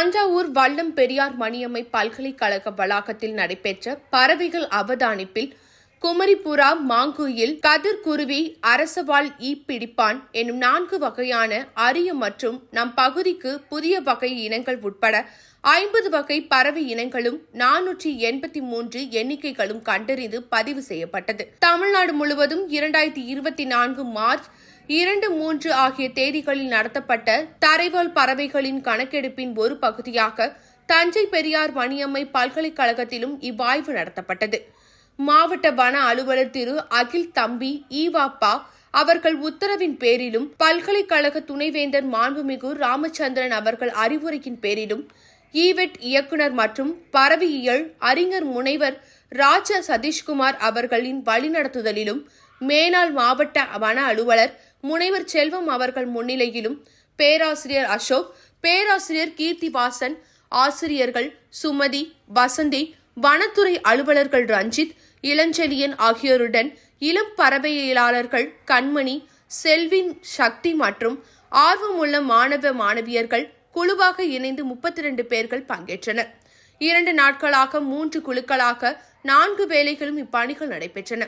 தஞ்சாவூர் வல்லம் பெரியார் மணியம்மை பல்கலைக்கழக வளாகத்தில் நடைபெற்ற பறவைகள் அவதானிப்பில் குமரிபுரா மாங்குயில் கதிர்குருவி அரசவால் ஈ பிடிப்பான் எனும் நான்கு வகையான அரிய மற்றும் நம் பகுதிக்கு புதிய வகை இனங்கள் உட்பட ஐம்பது வகை பறவை இனங்களும் நானூற்றி எண்பத்தி மூன்று எண்ணிக்கைகளும் கண்டறிந்து பதிவு செய்யப்பட்டது. தமிழ்நாடு முழுவதும் இரண்டாயிரத்தி இருபத்தி நான்கு மார்ச் இரண்டு மூன்று ஆகிய தேதிகளில் நடத்தப்பட்ட தரைவாழ் பறவைகளின் கணக்கெடுப்பின் ஒரு பகுதியாக தஞ்சை பெரியார் மணியம்மை பல்கலைக்கழகத்திலும் இவ்வாய்வு நடத்தப்பட்டது. மாவட்ட வன அலுவலர் திரு அகில் தம்பி ஈவாப்பா அவர்கள் உத்தரவின் பேரிலும் பல்கலைக்கழக துணைவேந்தர் மாண்புமிகு ராமச்சந்திரன் அவர்கள் அறிவுரையின் பேரிலும் ஈவெட் இயக்குனர் மற்றும் பறவையியல் அறிஞர் முனைவர் ராஜா சதீஷ்குமார் அவர்களின் வழிநடத்துதலிலும் மேனாள் மாவட்ட வன அலுவலர் முனைவர் செல்வம் அவர்கள் முன்னிலையிலும் பேராசிரியர் அசோக் பேராசிரியர் கீர்த்திவாசன் ஆசிரியர்கள் சுமதி வசந்தி வனத்துறை அலுவலர்கள் ரஞ்சித் இளஞ்செழியன் ஆகியோருடன் இளம் பறவையியலாளர்கள் கண்மணி செல்வின் சக்தி மற்றும் ஆர்வமுள்ள மாணவ மாணவியர்கள் குழுவாக இணைந்து முப்பத்தி ரெண்டு பேர்கள் பங்கேற்றனர். இரண்டு நாட்களாக மூன்று குழுக்களாக நான்கு வேலைகளும் இப்பணிகள் நடைபெற்றன.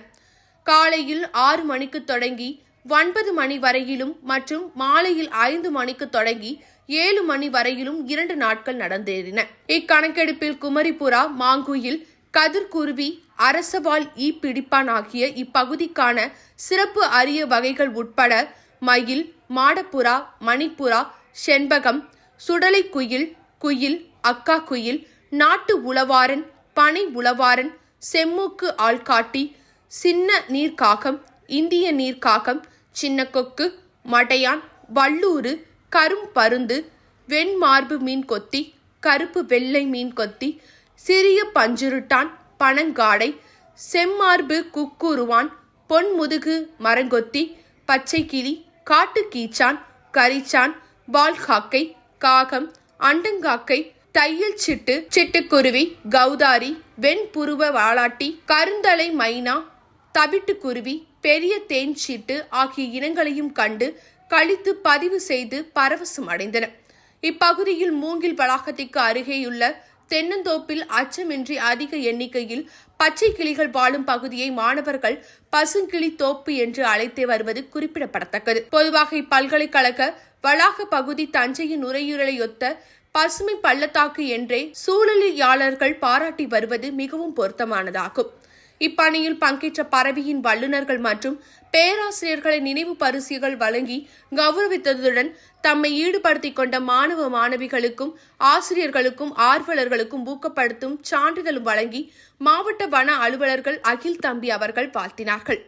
காலையில் ஆறு மணிக்கு தொடங்கி ஒன்பது மணி வரையிலும் மற்றும் மாலையில் ஐந்து மணிக்கு தொடங்கி ஏழு மணி வரையிலும் இரண்டு நாட்கள் நடந்தேறின. இக்கணக்கெடுப்பில் குமரிபுரா மாங்குயில் கதிர்குருவி அரசவால் ஈ பிடிப்பான் ஆகிய இப்பகுதிக்கான சிறப்பு அரிய வகைகள் உட்பட மயில் மாடப்புறா மணிப்புறா செண்பகம் சுடலை குயில் குயில் அக்கா குயில் நாட்டு உளவாரன் பனை உளவாரன் செம்மூக்கு ஆள்காட்டி சின்ன நீர்க்காகம் இந்திய நீர்க்காகம் சின்ன கொக்கு மடையான் வள்ளூரு கரும்பருந்து வெண்மார்பு மீன் கொத்தி கருப்பு வெள்ளை மீன் கொத்தி சிறிய பஞ்சுருட்டான் பனங்காடை செம்மார்பு குக்குருவான் பொன்முதுகு மரங்கொத்தி பச்சை கிளி காட்டுக்கீச்சான் கரிச்சான் பால்காக்கை காகம் அண்டங்காக்கை தையல் சிட்டு சிட்டுக்குருவி கௌதாரி வெண்புருவ வாலாட்டி கருந்தலை மைனா தவிட்டுக்குருவி பெரிய தேன் சீட்டு ஆகிய இனங்களையும் கண்டு கழித்து பதிவு செய்து பரவசம் அடைந்தன. இப்பகுதியில் மூங்கில் வளாகத்திற்கு அருகேயுள்ள தென்னந்தோப்பில் அச்சமின்றி அதிக எண்ணிக்கையில் பச்சை கிளிகள் வாழும் பகுதியை மாணவர்கள் பசுங்கிளி தோப்பு என்று அழைத்து வருவது குறிப்பிடப்படத்தக்கது பொதுவாக இப்பல்கலைக்கழக வளாக பகுதி தஞ்சையின் நுரையீரலையொத்த பசுமை பள்ளத்தாக்கு என்றே சூழலியாளர்கள் பாராட்டி வருவது மிகவும் பொருத்தமானதாகும். இப்பணியில் பங்கேற்ற பறவையின் வல்லுநர்கள் மற்றும் பேராசிரியர்களை நினைவு பரிசுகள் வழங்கி கௌரவித்ததுடன் தம்மை ஈடுபடுத்திக் கொண்ட மாணவ மாணவிகளுக்கும் ஆசிரியர்களுக்கும் ஆர்வலர்களுக்கும் ஊக்கப்படுத்தும் சான்றிதழும் வழங்கி மாவட்ட வன அலுவலர்கள் அகில் தம்பி அவர்கள் வாழ்த்தினார்கள்.